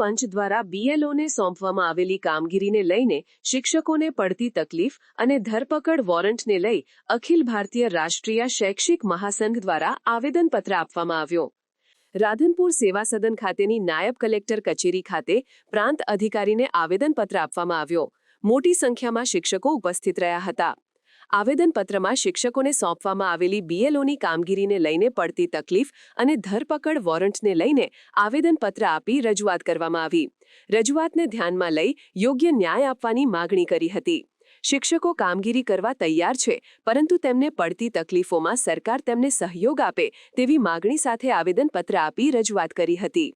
પંચ દ્વારા બીએલઓને સોંપવામાં આવેલી કામગીરીને લઈને શિક્ષકોને પડતી તકલીફ અને ધરપકડ વોરંટને લઈ અખિલ ભારતીય રાષ્ટ્રીય શૈક્ષિક મહાસંઘ દ્વારા આવેદનપત્ર આપવામાં આવ્યો. રાધનપુર સેવા સદન ખાતેની નાયબ કલેક્ટર કચેરી ખાતે પ્રાંત અધિકારીને આવેદનપત્ર આપવામાં આવ્યો. મોટી સંખ્યામાં શિક્ષકો ઉપસ્થિત રહ્યા હતા. આવેદનપત્રમાં શિક્ષકોને સોંપવામાં આવેલી બીએલઓની કામગીરીને લઈને પડતી તકલીફ અને ધરપકડ વોરંટને લઈને આવેદનપત્ર આપી રજૂઆત કરવામાં આવી. રજૂઆતને ધ્યાનમાં લઈ યોગ્ય ન્યાય આપવાની માગણી કરી હતી. શિક્ષકો કામગીરી કરવા તૈયાર છે, પરંતુ તેમને પડતી તકલીફોમાં સરકાર તેમને સહયોગ આપે તેવી માગણી સાથે આવેદનપત્ર આપી રજૂઆત કરી હતી.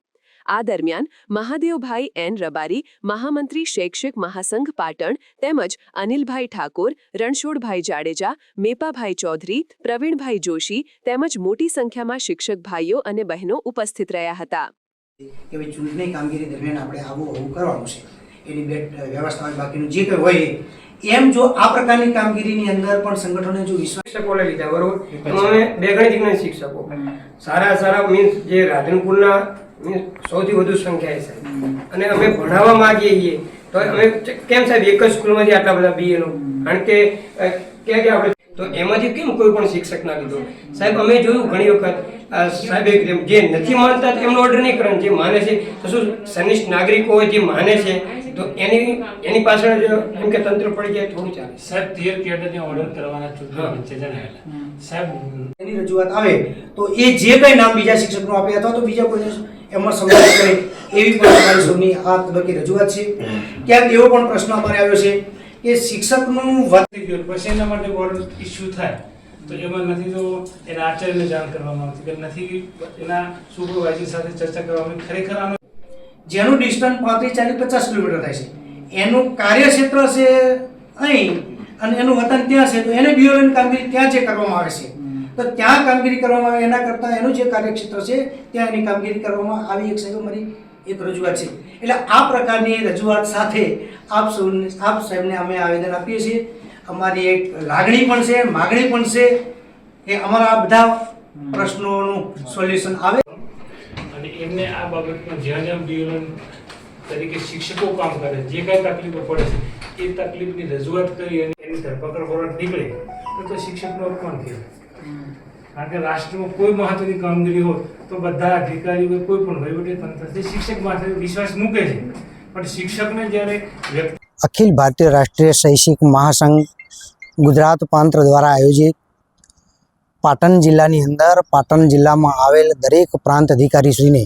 આ દરમિયાન મહાદેવભાઈ એન રબારી મહામંત્રી શૈક્ષિક મહાસંઘ પાટણ તેમજ અનિલભાઈ ઠાકોર રણછોડભાઈ જાડેજા મેપાભાઈ ચૌધરી પ્રવીણભાઈ જોશી તેમજ મોટી સંખ્યામાં શિક્ષક ભાઈઓ અને બહેનો ઉપસ્થિત રહ્યા હતા. કે ભાઈ ચૂંટણી કામગીરી દરમિયાન આપણે આવું આવું કરવાનું છે. એની બેટ વ્યવસ્થા બાકીનું જે કંઈ હોય એમ જો આ પ્રકારની કામગીરીની અંદર પણ સંગઠનોને જો વિશ્વાસ શિક્ષકો લીધા બરોબર? અમે બે ગણિત શિક્ષકો. સારા સારા મીન્સ જે રાધનપુરના સૌથી વધુ સંખ્યા છે અને અમે ભણાવવા માંગીએ છીએ. તો અમે કેમ સાહેબ એક જ સ્કૂલમાંથી આટલા બધા બીએનો કારણ કે કે કે આપણે તો એમાંથી કેમ કોઈ પણ શિક્ષક ના લીધો? સાહેબ અમે જોયું ઘણી વખત સાહેબ જે નથી માનતા એમનો ઓર્ડર નહીં કરવાનો જે માને છે. તો શું સનિષ્ઠ નાગરિકો હોય જે માને છે? તો એની એની પાછળ જો એમ કે તંત્ર પડી જાય થોડું ચાલે. સાહેબ તેર કેડરને ઓર્ડર કરવાના ચૂંટણી પંચે જણાવેલા સાહેબ એની રજૂઆત આવે તો એ જે કંઈ નામ બીજા શિક્ષકનું આપે અથવા તો બીજા કોઈને એમાં સમાવેશ કરે એવી પણ અમારી સૌની આ તબક્કે રજૂઆત છે? ક્યાંક એવો પણ પ્રશ્ન અમારે આવ્યો છે કે શિક્ષકનું ગયું. પછી એના માટે બોર્ડ ઇસ્યુ થાય. તો એમાં નથી તો એના આચાર્યને જાણ કરવામાં આવતી. કે નથી એના સુપરવાઇઝર સાથે ચર્ચા કરવામાં ખરેખર આનો જેનું ડિસ્ટન્સ પાંત્રીસ ચાલીસ પચાસ કિલોમીટર થાય છે. એનું કાર્યક્ષેત્ર છે અહીં અને એનું વતન ત્યાં છે. તો એને બીઓની કામગીરી ત્યાં જે કરવામાં આવે છે. તો ત્યાં કામગીરી કરવામાં આવે, એના કરતાં એનું જે કાર્યક્ષેત્ર છે, ત્યાં એની કામગીરી કરવામાં આવી. એક સાહેબ મારી એક રજૂઆત છે. એટલે આ પ્રકારની રજૂઆત સાથે આપ સૌને, આપ સાહેબને અમે આવેદન આપીએ છીએ. અમારી એક લાગણી પણ છે, માગણી પણ છે કે અમારા બધા પ્રશ્નોનું સોલ્યુશન આવે. અને એમને આ બાબતમાં જ્યાં જ્યાં બીએલએન તરીકે શિક્ષકો કામ કરે, જે કાંઈ તકલીફો પડે છે, એ તકલીફની રજૂઆત કરી અને એની ધરપકડ વોરંટ નીકળે, તો શિક્ષકનો અપમાન કહેવાય કારણ કે રાષ્ટ્રમાં કોઈ મહત્વની કામગીરી હોય તો બધા અધિકારીઓ કોઈ પણ વહીવટી તંત્રથી શિક્ષક માટે વિશ્વાસ મૂકે છે. પણ શિક્ષકને જ્યારે અખિલ ભારતીય રાષ્ટ્રીય શૈક્ષિક મહાસંઘ ગુજરાત પાંત્ર દ્વારા આયોજિત પાટણ જિલ્લાની અંદર પાટણ જિલ્લામાં આવેલ દરેક પ્રાંત અધિકારીશ્રીને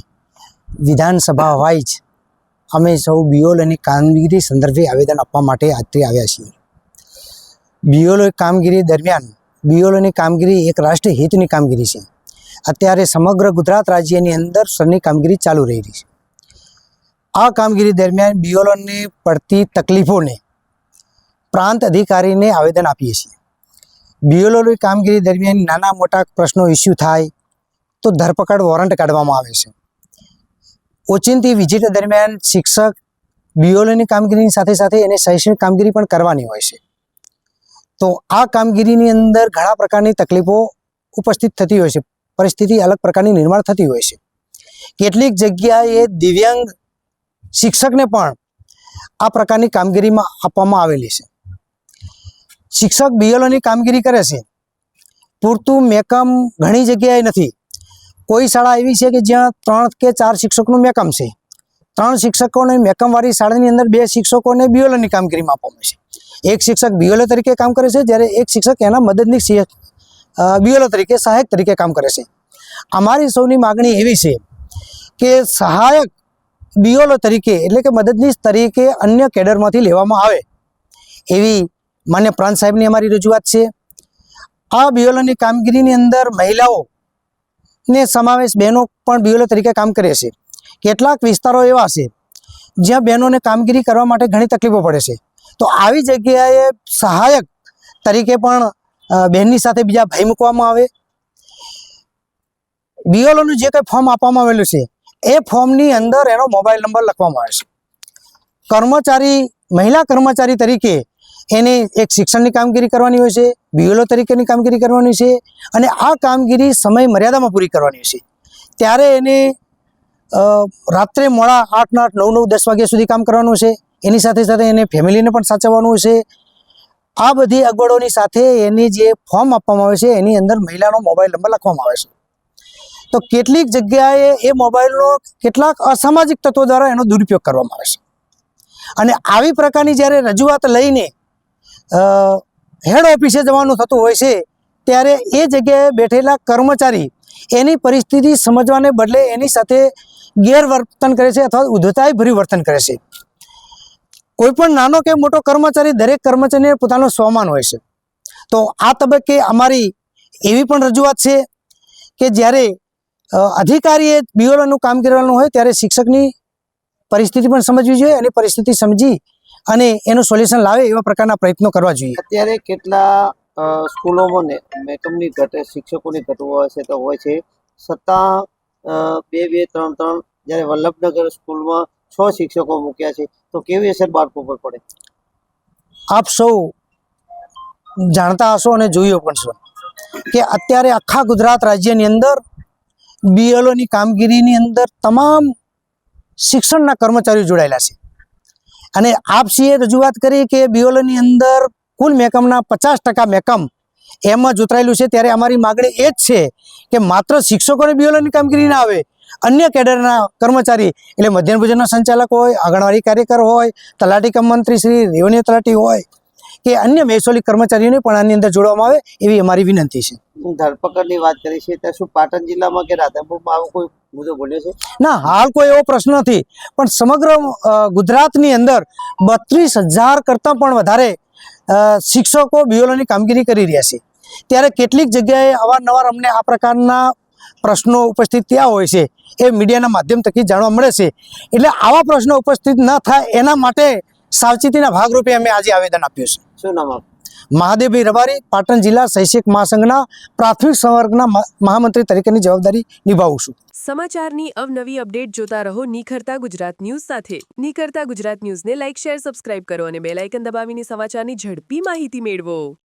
વિધાનસભા વાઇઝ અમે સૌ બીઓલોની કામગીરી સંદર્ભે આવેદન આપવા માટે આજથી આવ્યા છીએ. બીઓલો કામગીરી દરમિયાન બીઓલોની કામગીરી એક રાષ્ટ્રીય હિતની કામગીરી છે. અત્યારે સમગ્ર ગુજરાત રાજ્યની અંદર સરની કામગીરી ચાલુ રહી છે. આ કામગીરી દરમિયાન બીઓલોને પડતી તકલીફોને પ્રાંત અધિકારીને આવેદન આપીએ છીએ. બીઓલોની કામગીરી દરમિયાન નાના મોટા પ્રશ્નો ઇસ્યુ થાય તો ધરપકડ વોરંટ કાઢવામાં આવે છે. ઓચિંતી વિઝિટ દરમિયાન શિક્ષક બીઓલોની કામગીરીની સાથે સાથે એને શૈક્ષણિક કામગીરી પણ કરવાની હોય છે. તો આ કામગીરીની અંદર ઘણા પ્રકારની તકલીફો ઉપસ્થિત થતી હોય છે. પરિસ્થિતિ અલગ પ્રકારની નિર્માણ થતી હોય છે. કેટલીક જગ્યાએ દિવ્યાંગ શિક્ષકને પણ આ પ્રકારની કામગીરીમાં આપવામાં આવેલી છે. શિક્ષક બીએલઓની કામગીરી કરે છે. પૂરતું મેકમ ઘણી જગ્યાએ નથી. કોઈ શાળા એવી છે કે જ્યાં ત્રણ કે ચાર શિક્ષકનું મેકમ છે. ત્રણ શિક્ષકોને મેકમવાળી શાળાની અંદર બે શિક્ષકોને બીએલઓની કામગીરીમાં આપવામાં છે. એક શિક્ષક બીએલઓ તરીકે કામ કરે છે, જ્યારે એક શિક્ષક એના મદદની બીએલઓ તરીકે, સહાયક તરીકે કામ કરે છે. અમારી સૌની માગણી એવી છે કે સહાયક બીઓલો તરીકે, એટલે કે મદદનીશ તરીકે અન્ય કેડરમાંથી લેવામાં આવે. એવી માન્ય પ્રાંત સાહેબની અમારી રજૂઆત છે. આ બીઓલોની કામગીરીની અંદર મહિલાઓ ને સમાવેશ બહેનો પણ બીઓલો તરીકે કામ કરે છે. કેટલાક વિસ્તારો એવા છે જ્યાં બહેનોને કામગીરી કરવા માટે ઘણી તકલીફો પડે છે. તો આવી જગ્યાએ સહાયક તરીકે પણ બહેનની સાથે બીજા ભાઈ મૂકવામાં આવે. બીઓલોનું જે કંઈ ફોર્મ આપવામાં આવેલું છે, એ ફોર્મની અંદર એનો મોબાઈલ નંબર લખવામાં આવે છે. કર્મચારી, મહિલા કર્મચારી તરીકે એને એક શિક્ષણની કામગીરી કરવાની હોય છે બીએલઓ તરીકેની કામગીરી કરવાની છે અને આ કામગીરી સમય મર્યાદામાં પૂરી કરવાની છે. ત્યારે એને રાત્રે મોડા આઠ આઠ, નવ નવ, દસ વાગ્યા સુધી કામ કરવાનું છે. એની સાથે સાથે એને ફેમિલીને પણ સાચવવાનું છે. આ બધી અગવડોની સાથે એની જે ફોર્મ આપવામાં આવે છે, એની અંદર મહિલાનો મોબાઈલ નંબર લખવામાં આવે છે. તો કેટલીક જગ્યાએ એ મોબાઈલનો કેટલાક અસામાજિક તત્વો દ્વારા એનો દુરુપયોગ કરવામાં આવે છે. અને આવી પ્રકારની જ્યારે રજૂઆત લઈને હેડ ઓફિસે જવાનું થતું હોય છે, ત્યારે એ જગ્યાએ બેઠેલા કર્મચારી એની પરિસ્થિતિ સમજવાને બદલે એની સાથે ગેરવર્તન કરે છે અથવા ઉદ્ધતાઈભર્યું વર્તન કરે છે. કોઈ પણ નાનો કે મોટો કર્મચારી દરેક કર્મચારીને પોતાનો સ્વમાન હોય છે. તો આ તબક્કે અમારી એવી પણ રજૂઆત છે કે જ્યારે અધિકારીએ બીઓલોનું કામ કરવાનું હોય ત્યારે શિક્ષકની પરિસ્થિતિ પણ સમજવી જોઈએ અને પરિસ્થિતિ સમજી અને એનું સોલ્યુશન લાવે એવા પ્રકારના પ્રયત્નો કરવા જોઈએ. અત્યારે કેટલા સ્કૂલોમાં મેકમની ઘટે, શિક્ષકોની ઘટવું હોય છે તો હોય છે. છતાં બે બે, ત્રણ ત્રણ, જ્યારે વલ્લભનગર સ્કૂલમાં છ શિક્ષકો મૂક્યા છે. તો કેવી અસર બાળકો પર પડે? આપ સૌ જાણતા હશો અને જોયું પણ છો કે અત્યારે આખા ગુજરાત રાજ્યની અંદર બીએલઓની કામગીરીની અંદર તમામ શિક્ષણના કર્મચારીઓ જોડાયેલા છે. અને આપસીએ રજૂઆત કરી કે બીએલઓની અંદર કુલ મેકમના પચાસ ટકા મેકમ એમાં જોતરાયેલું છે. ત્યારે અમારી માગણી એ જ છે કે માત્ર શિક્ષકોને બીએલઓની કામગીરી ના આવે અન્ય કેડરના કર્મચારી એટલે મધ્યાહન ભોજનના સંચાલક હોય આંગણવાડી કાર્યકર હોય તલાટી કમ મંત્રી શ્રી રેવન્યુ તલાટી હોય કે અન્ય મહેસૂલી કર્મચારીઓને પણ આની અંદર જોડવામાં આવે એવી અમારી વિનંતી છે. ધરપકડની વાત કરી છે ત્યાં શું પાટણ જિલ્લામાં કે રાધનપુરમાં આવો કોઈ મુદ્દો બન્યો છે? ના હાલ કોઈ એવો પ્રશ્ન નથી. પણ સમગ્ર ગુજરાતની અંદર બત્રીસ હજાર કરતાં પણ વધારે શિક્ષકો બીઓલોની કામગીરી કરી રહ્યા છે. ત્યારે કેટલીક જગ્યાએ અવારનવાર અમને આ પ્રકારના પ્રશ્નો ઉપસ્થિત થયા હોય છે. એ મીડિયાના માધ્યમ થકી જાણવા મળે છે. એટલે આવા પ્રશ્નો ઉપસ્થિત ન થાય એના માટે સાવચેતીના ભાગરૂપે અમે આજે આવેદન આપ્યું છે. શું નામ મહાદેવભાઈ રબારી પાટણ જિલ્લા શૈક્ષિક મહાસંઘના પ્રાથમિક સંવર્ગના મહામંત્રી તરીકેની જવાબદારી નિભાવું છું. સમાચારની અવનવી અપડેટ જોતા રહો નિખરતા ગુજરાત ન્યૂઝ સાથે. નિખરતા ગુજરાત ન્યૂઝને લાઇક શેર સબસ્ક્રાઇબ કરો અને બેલાઇકન દબાવીને સમાચારની ઝડપી માહિતી મેળવો.